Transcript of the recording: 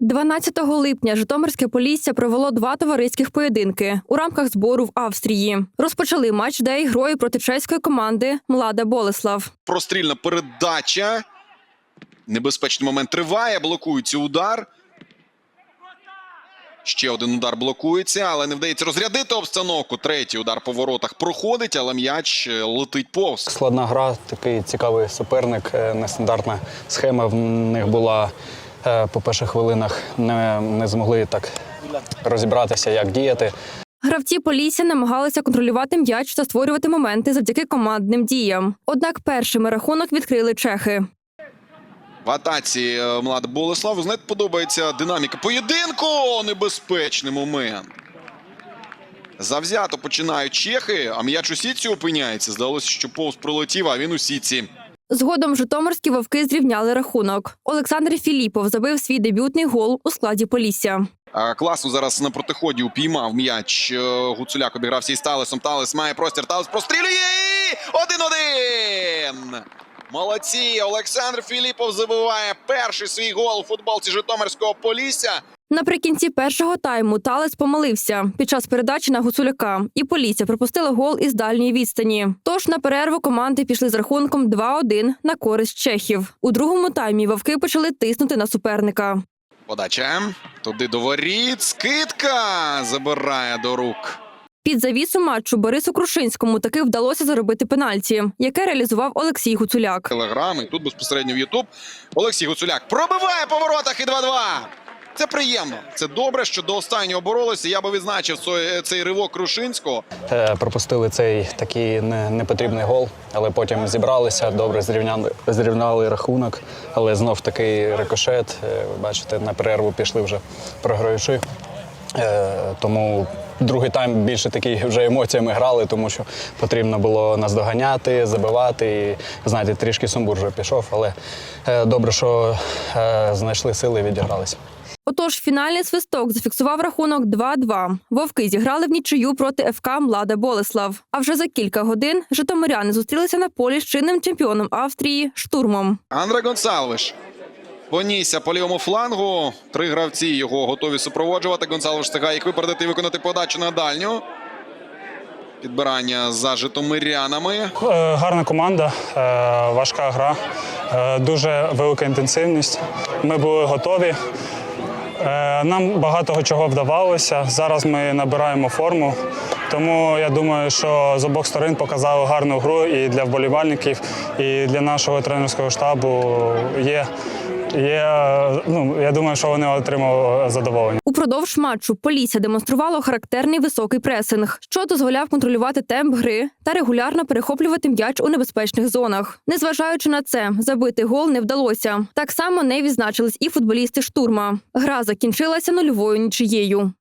12 липня Житомирське Полісся провело два товариських поєдинки у рамках збору в Австрії. Розпочали матч дей грою проти чеської команди Млада Болеслав. Прострільна передача. Небезпечний момент триває. Блокується удар. Ще один удар блокується, але не вдається розрядити обстановку. Третій удар по воротах проходить, але м'яч е, летить повз. Складна гра, такий цікавий суперник, е, нестандартна схема в них була по перших хвилинах. Не, не змогли так розібратися, як діяти. Гравці Полісся намагалися контролювати м'яч та створювати моменти завдяки командним діям. Однак першими рахунок відкрили чехи. В атаці е, Млада Болеслав. Ви знаєте, подобається динаміка поєдинку. Небезпечний момент. Завзято починають чехи, а м'яч у сітці опиняється. Здалося, що повз пролетів, а він у сітці. Згодом житомирські вовки зрівняли рахунок. Олександр Філіпов забив свій дебютний гол у складі Полісся. Класу зараз на протиході упіймав м'яч. е, Гуцуляк обігрався із Талесом. Талес має простір. Талес прострілює. Один-один. Молодці. Олександр Філіпов забиває перший свій гол у футболці Житомирського Полісся. Наприкінці першого тайму Талес помилився під час передачі на Гуцуляка, і Полісся пропустила гол із дальньої відстані. Тож на перерву команди пішли з рахунком 2-1 на користь чехів. У другому таймі вовки почали тиснути на суперника. Подача. Туди до воріт. Скидка забирає до рук. Під завісу матчу Борису Крушинському таки вдалося заробити пенальті, яке реалізував Олексій Гуцуляк. Телеграм і тут безпосередньо в Ютуб. Олексій Гуцуляк пробиває по воротах і 2-2. Це приємно. Це добре, що до останнього боролися. Я би відзначив цей, цей ривок Крушинського. Е, Пропустили цей такий не- непотрібний гол, але потім зібралися, добре зрівняли, зрівняли рахунок, але знов такий рикошет. Е, Ви бачите, на перерву пішли вже програючи. Е, Тому другий тайм більше такий вже емоціями грали, тому що потрібно було нас доганяти, забивати. І, знаєте, трішки сумбур вже пішов, але е, добре, що е, знайшли сили і відігралися. Отож, фінальний свисток зафіксував рахунок 2-2. Вовки зіграли в нічию проти ФК Млада Болеслав. А вже за кілька годин житомиряни зустрілися на полі з чинним чемпіоном Австрії штурмом. Андре Гонсалвиш понісся по лівому флангу. Три гравці його готові супроводжувати. Гонсалвиш встигає їх випередити і виконати подачу на дальню. Підбирання за житомирянами. Е, Гарна команда, е, важка гра, е, дуже велика інтенсивність. Ми були готові. Нам багато чого вдавалося. Зараз ми набираємо форму. Тому я думаю, що з обох сторон показали гарну гру і для вболівальників, і для нашого тренерського штабу є. Є, ну, я думаю, що вони отримали задоволення. Упродовж матчу Полісся демонструвало характерний високий пресинг, що дозволяв контролювати темп гри та регулярно перехоплювати м'яч у небезпечних зонах. Незважаючи на це, забити гол не вдалося. Так само не відзначились і футболісти штурма. Гра закінчилася нульовою нічиєю.